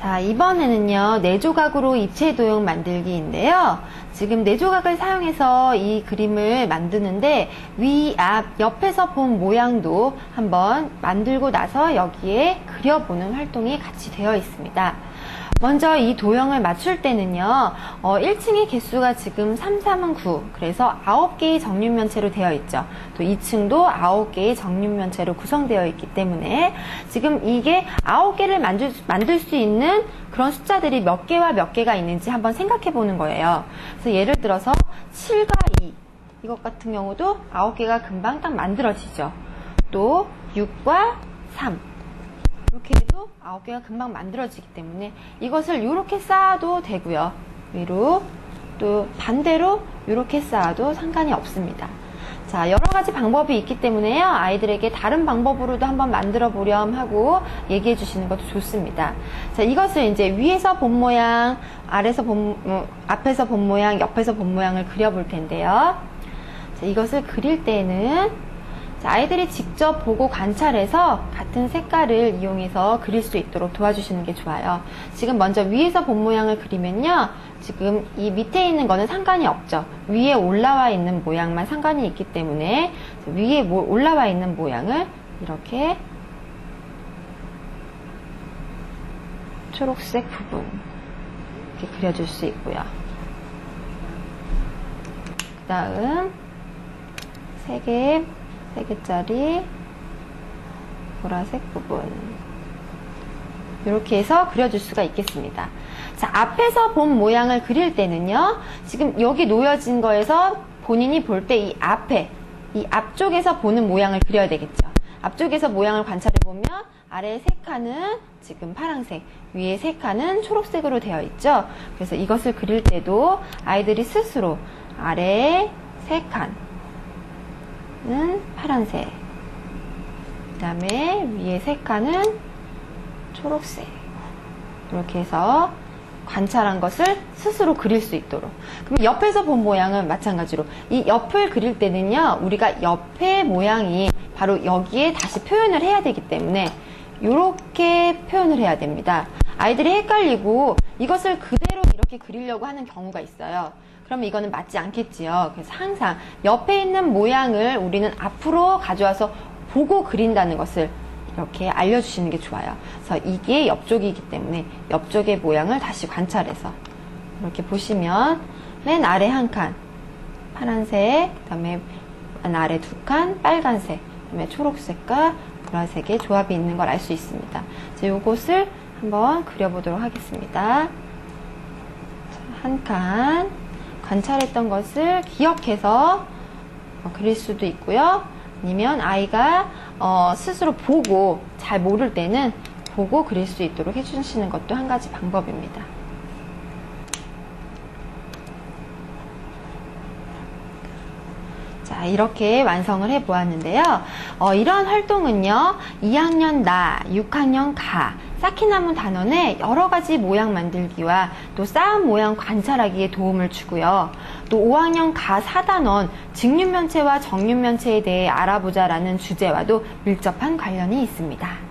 자, 이번에는요, 네 조각으로 입체 도형 만들기인데요. 지금 네 조각을 사용해서 이 그림을 만드는데 위, 앞, 옆에서 본 모양도 한번 만들고 나서 여기에 그려보는 활동이 같이 되어 있습니다. 먼저 이 도형을 맞출 때는요, 어, 1층의 개수가 지금 3, 3은 9. 그래서 9개의 정육면체로 되어 있죠. 또 2층도 9개의 정육면체로 구성되어 있기 때문에 지금 이게 9개를 만들, 만들 수 있는 그런 숫자들이 몇 개와 몇 개가 있는지 한번 생각해 보는 거예요. 그래서 예를 들어서 7과 2. 이것 같은 경우도 9개가 금방 딱 만들어지죠. 또 6과 3. 이렇게 해도 9개가 금방 만들어지기 때문에 이것을 이렇게 쌓아도 되고요. 위로 또 반대로 이렇게 쌓아도 상관이 없습니다. 자, 여러 가지 방법이 있기 때문에요. 아이들에게 다른 방법으로도 한번 만들어 보렴 하고 얘기해 주시는 것도 좋습니다. 자, 이것을 이제 위에서 본 모양, 아래서 본, 어, 앞에서 본 모양, 옆에서 본 모양을 그려 볼 텐데요. 자, 이것을 그릴 때는 자, 아이들이 직접 보고 관찰해서 같은 색깔을 이용해서 그릴 수 있도록 도와주시는 게 좋아요. 지금 먼저 위에서 본 모양을 그리면요. 지금 이 밑에 있는 거는 상관이 없죠. 위에 올라와 있는 모양만 상관이 있기 때문에 위에 올라와 있는 모양을 이렇게 초록색 부분 이렇게 그려줄 수 있고요. 그 다음 세 개, 3개짜리 보라색 부분 이렇게 해서 그려줄 수가 있겠습니다. 자, 앞에서 본 모양을 그릴 때는요, 지금 여기 놓여진 거에서 본인이 볼 때 이 앞에, 이 앞쪽에서 보는 모양을 그려야 되겠죠. 앞쪽에서 모양을 관찰해 보면 아래 세 칸은 지금 파란색, 위에 세 칸은 초록색으로 되어 있죠. 그래서 이것을 그릴 때도 아이들이 스스로 아래 세 칸, 는 파란색. 그 다음에 위에 세 칸은 초록색. 이렇게 해서 관찰한 것을 스스로 그릴 수 있도록. 그럼 옆에서 본 모양은 마찬가지로 이 옆을 그릴 때는요 우리가 옆의 모양이 바로 여기에 다시 표현을 해야 되기 때문에 이렇게 표현을 해야 됩니다. 아이들이 헷갈리고 이것을 그대로 이렇게 그리려고 하는 경우가 있어요 그럼 이거는 맞지 않겠지요. 그래서 항상 옆에 있는 모양을 우리는 앞으로 가져와서 보고 그린다는 것을 이렇게 알려주시는 게 좋아요. 그래서 이게 옆쪽이기 때문에 옆쪽의 모양을 다시 관찰해서 이렇게 보시면 맨 아래 한 칸 파란색, 그 다음에 맨 아래 두 칸 빨간색, 그 다음에 초록색과 보라색의 조합이 있는 걸 알 수 있습니다. 이제 요것을 한번 그려보도록 하겠습니다. 한 칸, 관찰했던 것을 기억해서 어, 그릴 수도 있고요. 아니면 아이가 어, 스스로 보고 잘 모를 때는 보고 그릴 수 있도록 해주시는 것도 한 가지 방법입니다. 자, 이렇게 완성을 해 보았는데요. 어, 이런 활동은요, 2학년 나, 6학년 가, 남은 단원의 여러 가지 모양 만들기와 또 쌓은 모양 관찰하기에 도움을 주고요. 또 5학년 가 4단원 직육면체와 정육면체에 대해 알아보자라는 주제와도 밀접한 관련이 있습니다.